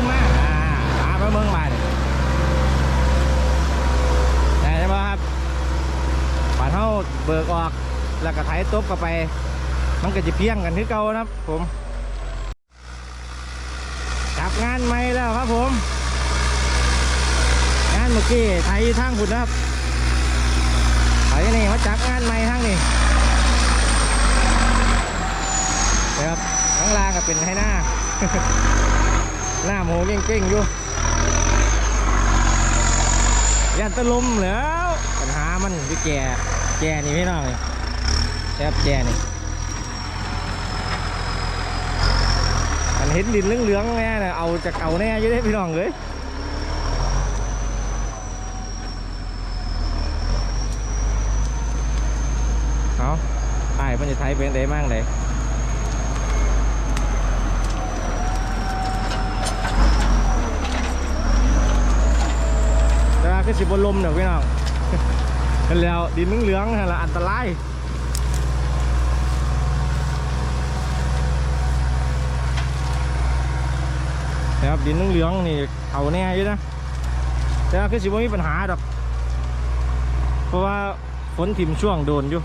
ึ้นมาอ่าหาพระเมืองบาดแต่ใช่ไหมครับปาดเท้าเบิกออกแล้วก็ไยตบเข้ไป มันก็จะเพียงกันที่เก่านะครับ ผมจับงานไม่แล้วครับผม งานเมื่อกี้ไยทางหุ่นครับไถนี่มาจับงานไม่ทางนี่นะครับข้างล่างก็เป็นให้หน้า หน้าหมูเก่งๆอยู่ยันตะลุมแล้วปัญหามันพี่แกแกนี่พี่น้องนี่แอบแกนี่มันเห็นดินเหลืองๆแน่น่ะเอาจากเอาแน่อยี่ได้พี่น้องเลยเอาไอ้ายมันจะไทยเป็นไดมั่งไดแต่ว่า คือสิบนลมเดี๋ยวพี่น้องกันแล้วดินเหลืองๆนั่นละอันตรายนะครับดินเหลืองๆนี่เอาแน่อยู่นะแต่ว่าคือสิบ่มีปัญหาดอก เพราะว่าฝนถิ่มช่วงโดนอยู่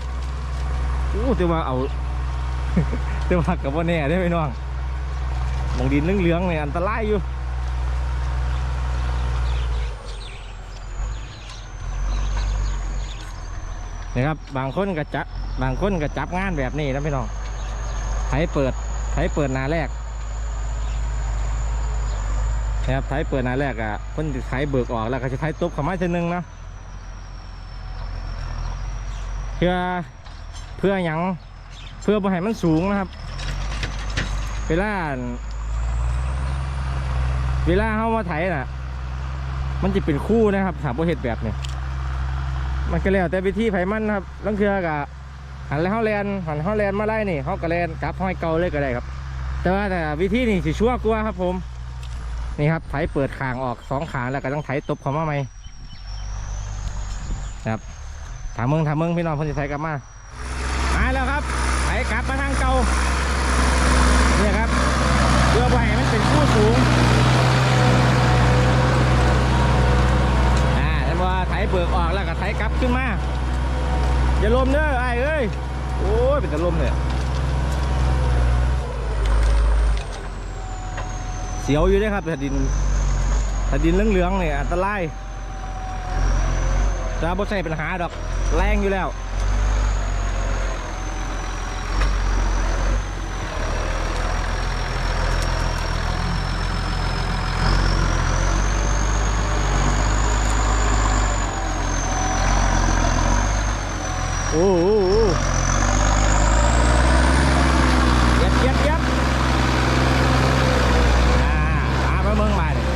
อู้แต่ว่าเอาแต่ว่ากับว่าแน่ได้อพี่น้องหมองดินเหลืองๆนี่อันตรายอยู่ นะครับ บางคนก็จับบางคนก็จับงานแบบนี้นะพี่น้องไถเปิดไถเปิดนาแรกนะครับไถเปิดนาแรกอะคนจะไถเบิกออกแล้วก็จะไถตบขมาทีนึงนะเพื่อเพื่อยังเพื่อบ่ให้มันสูงนะครับ เวลาเวลาเข้ามาไถน่ะ มันจะเป็นคู่นะครับถามว่าเห็ดแบบนี้ มันก็แล้วแต่วิธีไผมันครับลังเทือกะหันแล้วเฮาแลนหันเฮาแลนมาไล่นี่เฮาก็แลนกลับห้อยเก่าเลยก็ได้ครับ แต่ว่าแต่วิธีนี่สิชั่วกว่าครับผม นี่ครับไถเปิดคางออกสองขางแล้วก็ต้องไถตบเขามาใหม่นะครับถามเมืองถามเมืองพี่น้องพนสิไถกลับมามาแล้วครับไถกลับมาทางเก่าเนี่ยครับเพื่อให้มันเป็นคู่สูง อ่าแล้วพอไถ เบิกออกแล้วก็ไถกลับขึ้นมา อย่าลมเด้อไอ้เอ้ย โอ้ย เป็นแต่ลมเลยเสียวอยู่ด้วยครับถ้าดินถ้าดินเหลืองๆเนี่ยอันตรายจะบ่ใช่ปัญหาดอกแรงอยู่แล้ว โอ้โหเย็บเย็บเย็บอ่ามาเมืองมาเลย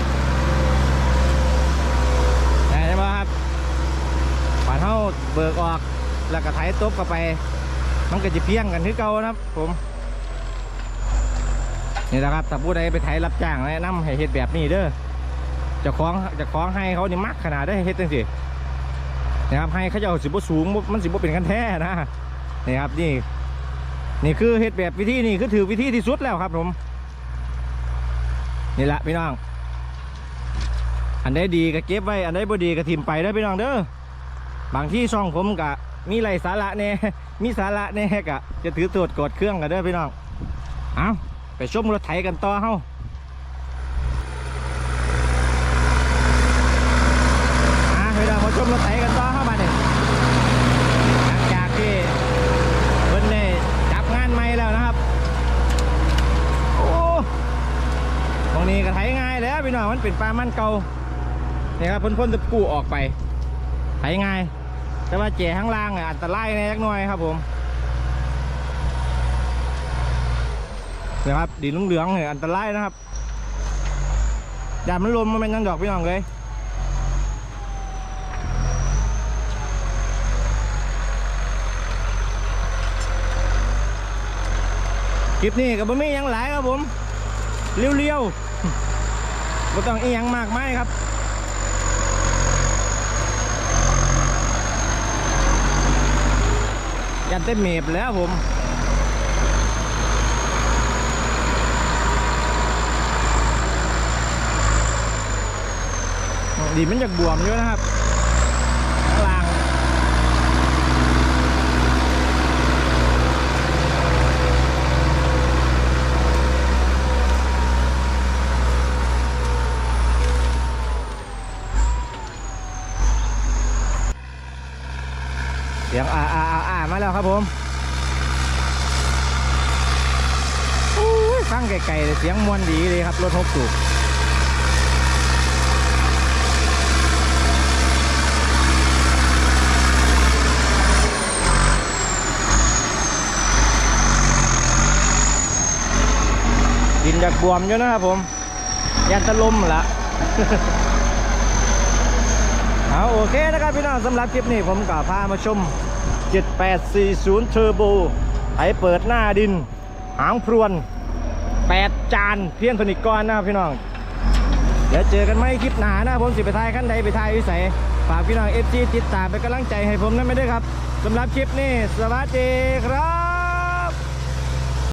ได้ไหมครับป่านเท่าเบิกออก แล้วก็ไถ ตบเข้าไป มันก็จะเพียงกันที่เก่านะครับ ผม นี่แหละครับถ้าผู้ใดไปไถรับจ้างแนะนำให้เฮ็ดแบบนี้เด้อจะคล้องจะคล้องให้เขานี่มักขนาดได้เฮ็ดจังสินะครับให้เขาจะเอาสิบสูงมันสิบเป็นกันแท้นะนี่ครับนี่ นี่คือเฮ็ดแบบวิธีนี่คือถือวิธีที่สุดแล้วครับผมนี่แหละพี่น้อง อันใดดีก็เก็บไว้ อันใดบ่ดีก็ทิมไปเด้พี่น้องเด้อบางที่ช่องผมกะ มีไรสาระแน่มีสาระแน่กะ จะถือตรวจกดเครื่องกันเด้อพี่น้อง เอาไปชมรถไถกันต่อเฮ้าอะเวลามาชมรถไถกันต่อเข้ามาเนี่ยหลังจากที่เพิ่นได้จับงานใหม่แล้วนะครับ โอ้ตรงนี้ก็ไถง่ายแล้วพี่น้องมันเป็นปลามันเก่านี่ครับเพิ่นพ่นตะปูออกไปไถง่าย แต่ว่าเจ๋ข้างล่างอะอันตรายนเล็กน้อยครับผมนะครับดินเหลืองๆเนี่ยอันตรายนะครับอย่ามันลมมันเป็นยังดอกพี่น้องเลยคลิปนี้ก็บ่มีหยังหลายครับผมเรียวๆบ่ต้องเอียงมากมายครับ ยันเต็มเมบแล้วผมดีมันจะบวมอยู่นะครับข้างล่าง เสียงอ่าอ่าอ่าอ่ามาแล้วครับ ผมโอ้ยฟังไกลๆเลยเสียงมวนดีเลยครับ รถหกสูบดินจากบวมอยู่นะครับผมยันตะลมละเอาโอเคนะครับพี่น้องสำหรับคลิปนี้ผมก็พามาชม 7840 Turbo ไถเปิดหน้าดิน หางพรวน 8 จาน เพียงทนิกก้อนนะครับพี่น้อง เดี๋ยวเจอกันไหมคลิปหนานะผมสิไปทายขั้นใดไปทายวิสัยฝากพี่น้อง FG ติดตามเป็นกำลังใจให้ผมนั่นไม่ได้ครับสำหรับคลิปนี้สวัสดีครับ